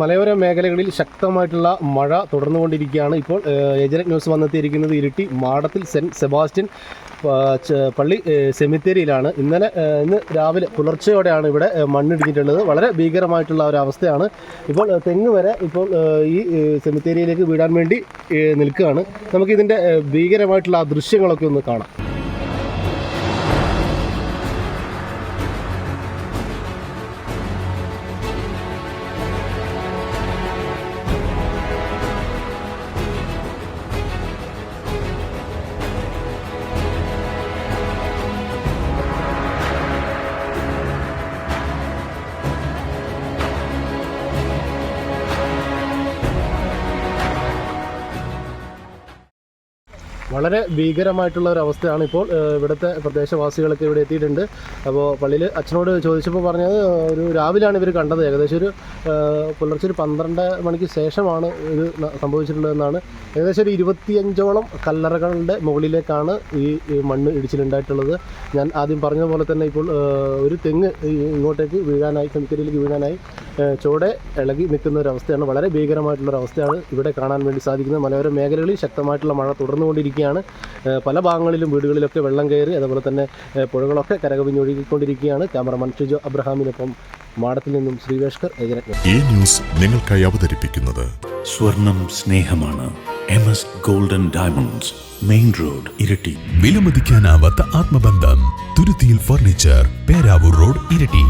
മലയോര മേഖലകളിൽ ശക്തമായിട്ടുള്ള മഴ തുടർന്നുകൊണ്ടിരിക്കുകയാണ്. ഇപ്പോൾ ഏഹ്, ന്യൂസ് വന്നെത്തിയിരിക്കുന്നത് ഇരിട്ടി മാടത്തിൽ സെന്റ് സെബാസ്റ്റ്യൻ പള്ളി സെമിത്തേരിയിലാണ്. ഇന്നലെ ഇന്ന് രാവിലെ പുലർച്ചയോടെയാണ് ഇവിടെ മണ്ണിടിഞ്ഞിട്ടുള്ളത്. വളരെ ഭീകരമായിട്ടുള്ള ഒരു അവസ്ഥയാണ്. ഇപ്പോൾ തെങ്ങ് വരെ ഇപ്പോൾ ഈ സെമിത്തേരിയിലേക്ക് വീടാൻ വേണ്ടി നിൽക്കുകയാണ്. നമുക്കിതിന്റെ ഭീകരമായിട്ടുള്ള ദൃശ്യങ്ങളൊക്കെ ഒന്ന് കാണാം. വളരെ ഭീകരമായിട്ടുള്ള ഒരു അവസ്ഥയാണ് ഇപ്പോൾ ഇവിടുത്തെ പ്രദേശവാസികളൊക്കെ ഇവിടെ എത്തിയിട്ടുണ്ട്. അപ്പോൾ പള്ളിയിൽ അച്ഛനോട് ചോദിച്ചപ്പോൾ പറഞ്ഞത് ഒരു രാവിലെയാണ് ഇവർ കണ്ടത്. ഏകദേശം ഒരു പുലർച്ചെ ഒരു പന്ത്രണ്ട് മണിക്ക് ശേഷമാണ് ഇത് സംഭവിച്ചിട്ടുള്ളതെന്നാണ്. ഏകദേശം ഒരു ഇരുപത്തിയഞ്ചോളം കല്ലറകളുടെ മുകളിലേക്കാണ് ഈ മണ്ണ് ഇടിച്ചിലുണ്ടായിട്ടുള്ളത്. ഞാൻ ആദ്യം പറഞ്ഞ പോലെ തന്നെ ഇപ്പോൾ ഒരു തെങ്ങ് ഇങ്ങോട്ടേക്ക് വീഴാനായി കെമിക്കലിലേക്ക് വീഴാനായി ചുവടെ ഇളകി നിൽക്കുന്ന ഒരു അവസ്ഥയാണ്. വളരെ ഭീകരമായിട്ടുള്ള ഒരു അവസ്ഥയാണ് ഇവിടെ കാണാൻ വേണ്ടി സാധിക്കുന്നത്. മലയോര മേഖലകളിൽ ശക്തമായിട്ടുള്ള മഴ തുടർന്നുകൊണ്ടിരിക്കുകയാണ്. ഏഹ്, പല ഭാഗങ്ങളിലും വീടുകളിലൊക്കെ വെള്ളം കയറി അതുപോലെ തന്നെ പുഴകളൊക്കെ കരകവിഞ്ഞൊഴുകിക്കൊണ്ടിരിക്കുകയാണ്. ക്യാമറമാൻ ഷിജോ അബ്രഹാമിനൊപ്പം മാടത്തിൽ നിന്നും ശ്രീവേഷ്കർ ഈ ന്യൂസ് നിങ്ങൾക്കായി അവതരിപ്പിക്കുന്നത് സ്വർണം സ്നേഹമാണ്. M S golden diamonds main road Iritty. വിലമതിക്കാനാവാത്ത ആത്മബന്ധം തുരുത്തിയിൽ ഫർണിച്ചർ പേരാവൂർ റോഡ് ഇരട്ടി.